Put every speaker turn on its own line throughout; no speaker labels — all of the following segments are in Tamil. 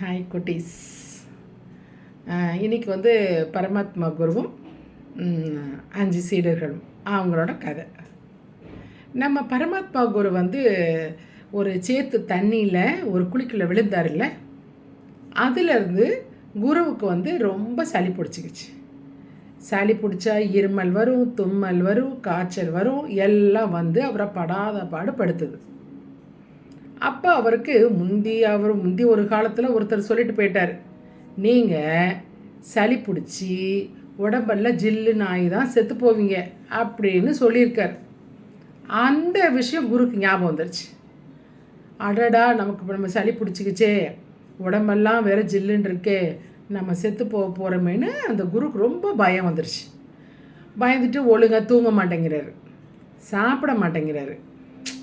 ஹாய் குட்டீஸ். இன்றைக்கி வந்து பரமாத்மா குருவும் அஞ்சு சீடர்களும் அவங்களோட கதை. நம்ம பரமாத்மா குரு வந்து ஒரு சேத்து தண்ணியில் ஒரு குழிக்குள்ளே விழுந்தார் இல்லை அதுலேருந்து குருவுக்கு வந்து ரொம்ப சளி பிடிச்சிக்கிச்சு. சளி பிடிச்சா இருமல் வரும் தும்மல் வரும் காய்ச்சல் வரும் எல்லாம் வந்து அவரை படாத பாடு படுத்துது. அப்போ அவருக்கு முந்தி அவர் முந்தி ஒரு காலத்தில் ஒருத்தர் சொல்லிட்டு போயிட்டார். நீங்கள் சளி பிடிச்சி உடம்பெல்லாம் ஜில்லு நாய் தான் செத்து போவீங்க அப்படின்னு சொல்லியிருக்கார். அந்த விஷயம் குருக்கு ஞாபகம் வந்துருச்சு. அடடா நமக்கு இப்போ நம்ம சளி பிடிச்சிக்கிச்சே. உடம்பெல்லாம் வேற ஜில்லுன்னு இருக்கே. நம்ம செத்து போக போகிறோமேனு அந்த குருக்கு ரொம்ப பயம் வந்துருச்சு. பயந்துட்டு ஒழுங்காக தூங்க மாட்டேங்கிறாரு. சாப்பிட மாட்டேங்கிறாரு.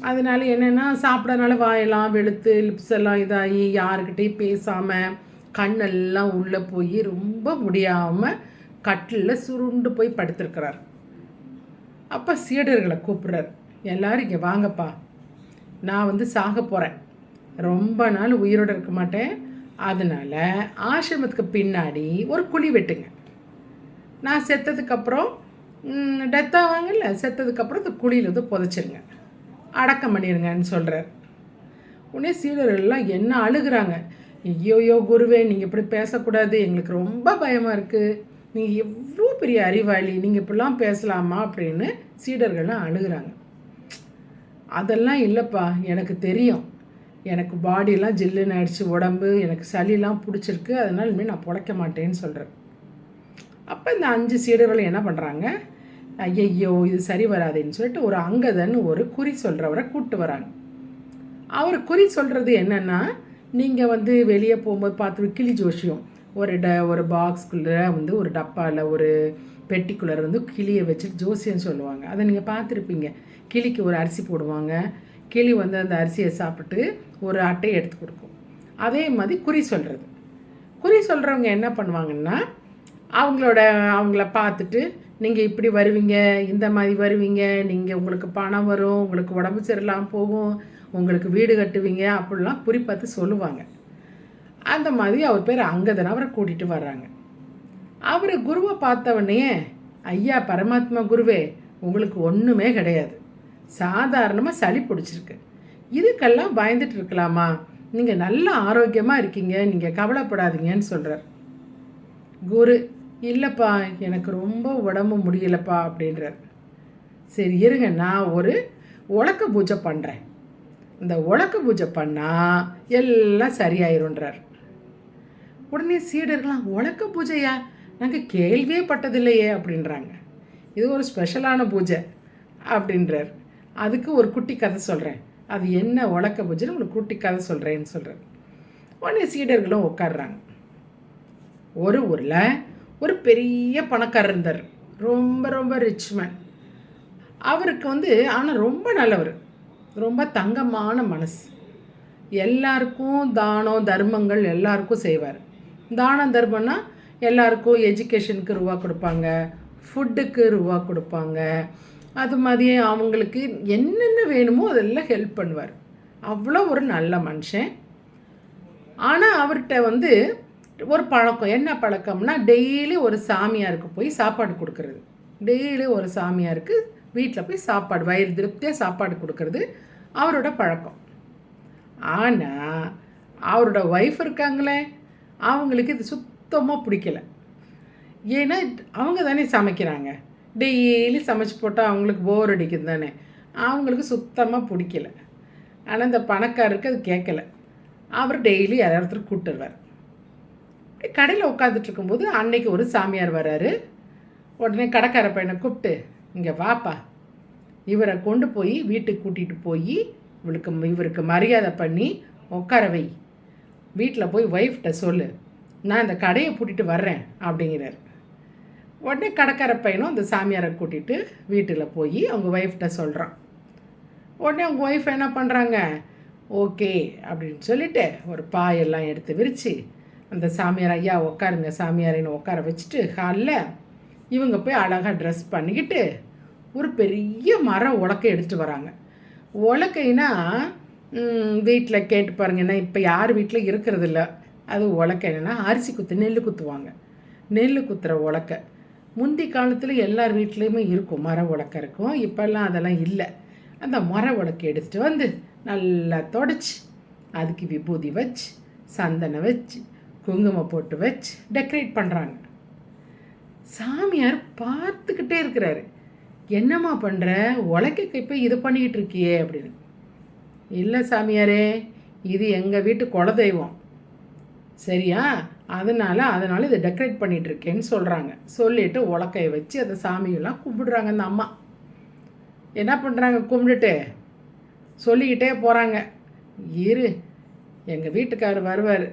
அதனால என்னென்னா சாப்பிடறனால வாயெல்லாம் வெளுத்து லிப்ஸ் எல்லாம் இதாகி யாருக்கிட்டேயும் பேசாமல் கண்ணெல்லாம் உள்ளே போய் ரொம்ப முடியாமல் கட்டிலில் சுருண்டு போய் படுத்திருக்கிறார். அப்போ சீடர்களை கூப்பிட்றாரு. எல்லாரும் இங்கே வாங்கப்பா. நான் வந்து சாக போகிறேன் ரொம்ப நாள் உயிரோடு இருக்க மாட்டேன். அதனால் ஆசிரமத்துக்கு பின்னாடி ஒரு குழி வெட்டுங்க. நான் செத்ததுக்கப்புறம் டெத்தாக வாங்கல. செத்ததுக்கப்புறம் இந்த குழியில் வந்து புதைச்சிருங்க. அடக்கம் பண்ணிடுங்கன்னு சொல்கிறார் உடனே சீடர்கள்லாம் என்ன அழுகிறாங்க? ஐயோயோ குருவே நீங்கள் இப்படி பேசக்கூடாது. எங்களுக்கு ரொம்ப பயமாக இருக்குது நீங்கள் எவ்வளோ பெரிய அறிவாளி நீங்கள் இப்படிலாம் பேசலாமா அப்படின்னு சீடர்கள்லாம் அழுகிறாங்க. அதெல்லாம் இல்லைப்பா எனக்கு தெரியும். எனக்கு பாடியெல்லாம் ஜில்லுன்னு ஆயிடுச்சு உடம்பு எனக்கு சளிலாம் பிடிச்சிருக்கு. அதனால இனிமேல் நான் பிழைக்க மாட்டேன்னு சொல்கிறேன் அப்போ இந்த அஞ்சு சீடர்கள் என்ன பண்ணுறாங்க ஐயையோ இது சரி வராதுன்னு சொல்லிட்டு ஒரு அங்கதன் ஒரு குறி சொல்கிறவரை கூப்பிட்டு வராங்க. அவர் குறி சொல்கிறது என்னென்னா நீங்கள் வந்து வெளியே போகும்போது பார்த்து கிளி ஜோஷியம் ஒரு ட ஒரு பாக்ஸ்குள்ளே வந்து ஒரு டப்பாவில் ஒரு பெட்டிக்குள்ளே வந்து கிளியை வச்சுட்டு ஜோசியம் சொல்லுவாங்க. அதை நீங்கள் பார்த்துருப்பீங்க. கிளிக்கு ஒரு அரிசி போடுவாங்க. கிளி வந்து அந்த அரிசியை சாப்பிட்டு ஒரு அட்டையை எடுத்து கொடுக்கும். அதே மாதிரி குறி சொல்கிறது குறி சொல்கிறவங்க என்ன பண்ணுவாங்கன்னா அவங்களோட அவங்கள பார்த்துட்டு நீங்கள் இப்படி வருவீங்க இந்த மாதிரி வருவீங்க நீங்கள் உங்களுக்கு பணம் வரும் உங்களுக்கு உடம்பு சரியில்லாமல் போகும் உங்களுக்கு வீடு கட்டுவீங்க அப்படிலாம் குறி பார்த்து சொல்லுவாங்க. அந்த மாதிரி அவர் பேர் அங்கதன் அவரை கூட்டிகிட்டு வர்றாங்க. அவர் குருவை பார்த்தவொடனே ஐயா பரமாத்மா குருவே உங்களுக்கு ஒன்றுமே கிடையாது. சாதாரணமாக சளி பிடிச்சிருக்கு. இதுக்கெல்லாம் பயந்துட்டு இருக்கலாமா? நீங்கள் நல்ல ஆரோக்கியமாக இருக்கீங்க நீங்கள் கவலைப்படாதீங்கன்னு சொல்கிறார் குரு இல்லைப்பா எனக்கு ரொம்ப உடம்பு முடியலப்பா அப்படின்றார். சரி இருங்க நான் ஒரு உலக்க பூஜை பண்ணுறேன் இந்த உலக்க பூஜை பண்ணால் எல்லாம் சரியாயிருன்றார். உடனே சீடர்களாம் உலக்க பூஜையா? நாங்கள் கேள்வியே பட்டதில்லையே அப்படின்றாங்க. இது ஒரு ஸ்பெஷலான பூஜை அப்படின்றார். அதுக்கு ஒரு குட்டி கதை சொல்கிறேன் அது என்ன உலக்க பூஜைன்னு உங்களுக்கு குட்டி கதை சொல்கிறேன்னு சொல்கிறார் உடனே சீடர்களும் உட்காடுறாங்க ஒரு ஊரில் ஒரு பெரிய பணக்காரர் இருந்தார். ரொம்ப ரொம்ப ரிச் மேன் அவருக்கு வந்து ஆனால் ரொம்ப நல்லவர். ரொம்ப தங்கமான மனசு. எல்லாருக்கும் தானம் தர்மங்கள் எல்லாருக்கும் செய்வார். தானம் தர்மம்னா எல்லாருக்கும் எஜுகேஷனுக்கு ரூபா கொடுப்பாங்க ஃபுட்டுக்கு ரூபா கொடுப்பாங்க. அது மாதிரியே அவங்களுக்கு என்னென்ன வேணுமோ அதெல்லாம் ஹெல்ப் பண்ணுவார். அவ்வளோ ஒரு நல்ல மனுஷன். ஆனால் அவர்கிட்ட வந்து ஒரு பழக்கம் என்ன பழக்கம்னா டெய்லி ஒரு சாமியாருக்கு போய் சாப்பாடு கொடுக்கறது. டெய்லி ஒரு சாமியாருக்கு வீட்டில் போய் சாப்பாடு வயிறு திருப்தியாக சாப்பாடு கொடுக்கறது அவரோட பழக்கம். ஆனால் அவரோட ஒய்ஃப் இருக்காங்களே அவங்களுக்கு இது சுத்தமாக பிடிக்கல. ஏன்னா அவங்க தானே சமைக்கிறாங்க. டெய்லி சமைச்சு போட்டால் அவங்களுக்கு போர் அடிக்குது தானே. அவங்களுக்கு சுத்தமாக பிடிக்கல. ஆனால் இந்த பணக்காரருக்கு அது கேட்கல. அவர் டெய்லி யாராவது கூப்பிட்டுருவார். கடையில் உட்காந்துட்டு இருக்கும்போது அன்னைக்கு ஒரு சாமியார் வராரு. உடனே கடைக்கார பையனை கூப்பிட்டு இங்கே வாப்பா. இவரை கொண்டு போய் வீட்டுக்கு கூட்டிகிட்டு போய் இவளுக்கு இவருக்கு மரியாதை பண்ணி உட்கார வை. வீட்டில் போய் ஒய்ஃப்கிட்ட சொல்லு. நான் இந்த கடையை பூட்டிட்டு வர்றேன் அப்படிங்கிறார். உடனே கடைக்கார பையனும் அந்த சாமியாரை கூட்டிகிட்டு வீட்டில் போய் அவங்க ஒய்ஃப்கிட்ட சொல்கிறான் உடனே அவங்க ஒய்ஃப் என்ன பண்ணுறாங்க ஓகே அப்படின்னு சொல்லிட்டு ஒரு பாயெல்லாம் எடுத்து விரித்து அந்த சாமியார் ஐயா உட்காருங்க சாமியாரின்னு உட்கார வச்சுட்டு ஹாலில் இவங்க போய் அழகாக ட்ரெஸ் பண்ணிக்கிட்டு ஒரு பெரிய மரம் உலக்கை எடுத்துகிட்டு வராங்க. உலக்கைனா வீட்டில் கேட்டு பாருங்கன்னா இப்போ யார் வீட்டில் இருக்கிறது இல்லை. அது உலக்கை என்னென்னா அரிசி குத்து நெல் குத்துவாங்க. நெல் குத்துற உலக்கை. முந்தி காலத்தில் எல்லார் வீட்லேயுமே இருக்கும் மர உலக்கை இருக்கும். இப்போல்லாம் அதெல்லாம் இல்லை. அந்த மர உலக்கை எடுத்துகிட்டு வந்து நல்லா தொடச்சி அதுக்கு விபூதி வச்சு சந்தனம் வச்சு குங்குமம் போட்டு வச்சு டெக்கரேட் பண்ணுறாங்க சாமியார் பார்த்துக்கிட்டே இருக்கிறாரு. என்னம்மா பண்ணுற உலக்கைக்கு இப்போ இது பண்ணிக்கிட்டு இருக்கியே அப்படின்னு. இல்லை சாமியாரே இது எங்கள் வீட்டு குலதெய்வம். சரியா? அதனால் அதனால் இதை டெக்கரேட் பண்ணிகிட்ருக்கேன்னு சொல்கிறாங்க சொல்லிவிட்டு உலக்கையை வச்சு அந்த சாமியெல்லாம் கும்பிடுறாங்க அந்த அம்மா. என்ன பண்ணுறாங்க கும்பிட்டுட்டு சொல்லிக்கிட்டே போகிறாங்க இரு எங்கள் வீட்டுக்கார் வருவார்.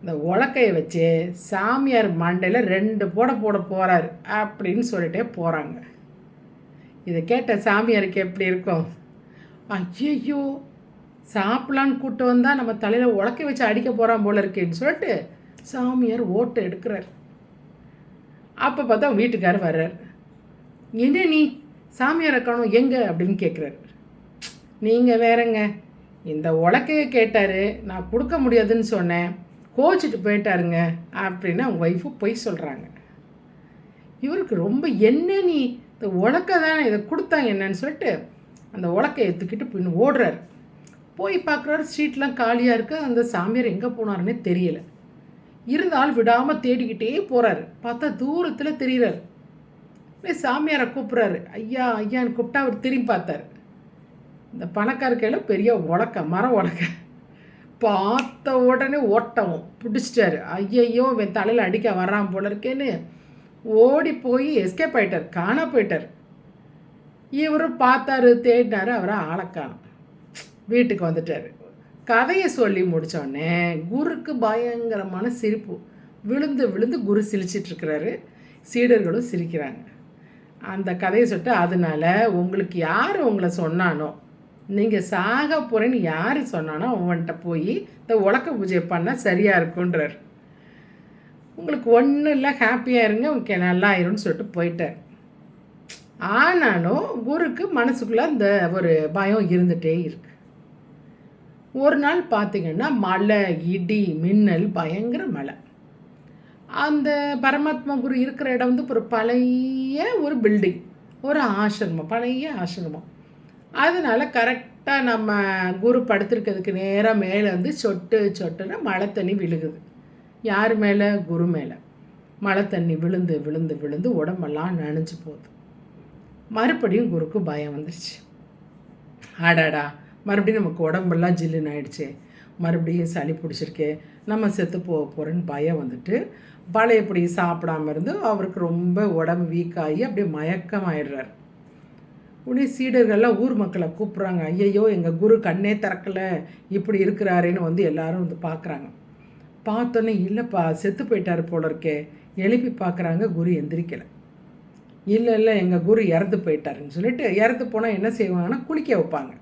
இந்த உலக்கையை வச்சு சாமியார் மண்டையில் ரெண்டு போட போட போகிறார் அப்படின்னு சொல்லிட்டே போகிறாங்க இதை கேட்ட சாமியாருக்கு எப்படி இருக்கும்? ஐயோ சாப்பிட்லான்னு கூப்பிட்டு வந்தால் நம்ம தலையில் உலக்கை வச்சு அடிக்க போகிறான் போல இருக்கேன்னு சொல்லிட்டு சாமியார் ஓட்டு எடுக்கிறார். அப்போ பார்த்தா வீட்டுக்காரர் வர்றார். என்ன நீ? சாமியாரை காணும் எங்கே? அப்படின்னு கேட்குறாரு நீங்கள் வேறங்க. இந்த உலக்கையை கேட்டார் நான் கொடுக்க முடியாதுன்னு சொன்னேன். கோச்சிட்டு போயிட்டாருங்க அப்படின்னு அவங்க ஒய்ஃபு பொய் சொல்கிறாங்க இவருக்கு ரொம்ப என்ன நீ இந்த உலக்கை தானே இதை கொடுத்தாங்க என்னன்னு சொல்லிட்டு அந்த உலக்கை எடுத்துக்கிட்டு பின்னு ஓடுறாரு. போய் பார்க்குறாரு ஸ்ட்ரீட்லாம் காலியாக இருக்குது அந்த சாமியார் எங்கே போனாருன்னே தெரியல. இருந்தால் விடாமல் தேடிக்கிட்டே போகிறாரு பார்த்தா தூரத்தில் தெரிகிறார் சாமியாரை கூப்பிட்றாரு. ஐயா ஐயான்னு கூப்பிட்டா அவர் திரும்பி பார்த்தார். இந்த பணக்கார கையில் பெரிய உலக்க மரம் உலக்க. பார்த்த உடனே ஓட்டவும் பிடிச்சிட்டாரு. ஐயையோ இவன் தலையில் அடிக்க வர்றான் போல இருக்கேன்னு ஓடி போய் எஸ்கேப் ஆயிட்டார். காணா போயிட்டார். இவரும் பார்த்தாரு தேடினாரு அவரை ஆளக்கானம் வீட்டுக்கு வந்துட்டார். கதையை சொல்லி முடித்தோடனே குருக்கு பயங்கரமான சிரிப்பு. விழுந்து விழுந்து குரு சிரிச்சிட்ருக்கிறாரு சீடர்களும் சிரிக்கிறாங்க. அந்த கதையை சொல்லிட்டு அதனால் உங்களுக்கு யார் உங்களை சொன்னானோ நீங்கள் சாக போகிறேன்னு யார் சொன்னானோ அவன்கிட்ட போய் இந்த உலக்க பூஜை பண்ணால் சரியாக இருக்குன்றார் உங்களுக்கு ஒன்றும் இல்லை ஹாப்பியாக இருங்க உங்களுக்கு நல்லா ஆயிரும்னு சொல்லிட்டு போயிட்டார். ஆனாலும் குருக்கு மனசுக்குள்ளே அந்த ஒரு பயம் இருந்துகிட்டே இருக்கு. ஒரு நாள் பார்த்தீங்கன்னா மழை இடி மின்னல் பயங்கர மழை. அந்த பரமாத்மா குரு இருக்கிற இடம் வந்து ஒரு பழைய ஒரு பில்டிங் ஒரு ஆசிரமம் பழைய ஆசிரமம். அதனால் கரெக்டாக நம்ம குரு படுத்திருக்கிறதுக்கு நேராக மேலே வந்து சொட்டு சொட்டுன்னு மழை தண்ணி விழுகுது. யார் மேலே? குரு மேலே. மழை தண்ணி விழுந்து விழுந்து விழுந்து உடம்பெல்லாம் நனைஞ்சு போகுது. மறுபடியும் குருக்கு பயம் வந்துருச்சு. ஆடாடா மறுபடியும் நமக்கு உடம்பெல்லாம் ஜில்லுன்னு ஆயிடுச்சு. மறுபடியும் சளி பிடிச்சிருக்கே. நம்ம செத்து போக போகிறேன்னு பயம் வந்துட்டு பழையப்படி சாப்பிடாம இருந்து அவருக்கு ரொம்ப உடம்பு வீக்காகி அப்படியே மயக்கமாயிடுறாரு. உடனே சீடர்கள்லாம் ஊர் மக்களை கூப்பிட்றாங்க. ஐயையோ எங்கள் குரு கண்ணே திறக்கலை இப்படி இருக்கிறாரேன்னு வந்து எல்லாரும் வந்து பார்க்குறாங்க. பார்த்தோன்னே இல்லைப்பா செத்து போயிட்டார் போல இருக்கே எழுப்பி பார்க்குறாங்க குரு எந்திரிக்கலை. இல்லை இல்லை எங்கள் குரு இறந்து போயிட்டாருன்னு சொல்லிட்டு இறந்து போனால் என்ன செய்வாங்கன்னா குளிக்க வைப்பாங்க.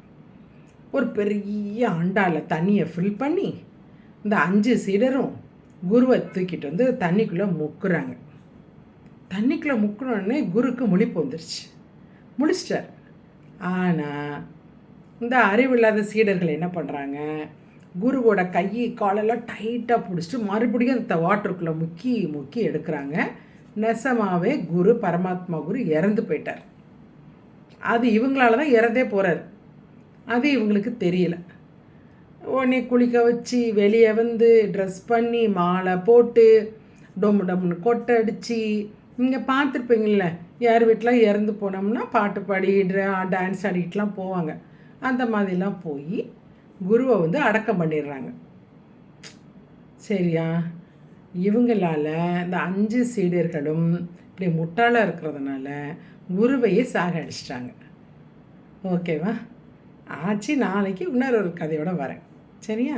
ஒரு பெரிய அண்டாவில் தண்ணியை ஃபில் பண்ணி இந்த அஞ்சு சீடரும் குருவை தூக்கிட்டு வந்து தண்ணிக்குள்ளே முக்குறாங்க. தண்ணிக்குள்ளே முக்குனோடனே குருக்கு முழிப்பு வந்துருச்சு. முடிச்சிட்டார் ஆனால் இந்த அறிவில்லாத சீடர்கள் என்ன பண்ணுறாங்க குருவோட கை காலெல்லாம் டைட்டாக பிடிச்சிட்டு மறுபடியும் அந்த வாட்டருக்குள்ளே முக்கி முக்கி எடுக்கிறாங்க. நெசமாகவே குரு பரமாத்மா குரு இறந்து போயிட்டார். அது இவங்களால தான் இறந்தே போகிறார் அது இவங்களுக்கு தெரியல. உடனே குளிக்க வச்சு வெளியே வந்து ட்ரெஸ் பண்ணி மாலை போட்டு டொம்மு டொம்னு கொட்டை அடித்து நீங்கள் பார்த்துருப்பீங்கள யார் வீட்டிலாம் இறந்து போனோம்னா பாட்டு பாடி டான்ஸ் ஆடிட்டுலாம் போவாங்க. அந்த மாதிரிலாம் போய் குருவை வந்து அடக்கம் பண்ணிடுறாங்க. சரியா? இவங்களால் இந்த அஞ்சு சீடர்களும் இப்படி முட்டாளாக இருக்கிறதுனால குருவையே சாக அடிச்சிட்டாங்க. ஓகேவா? ஆச்சு நாளைக்கு இன்னொரு ஒரு கதையோடு வரேன். சரியா?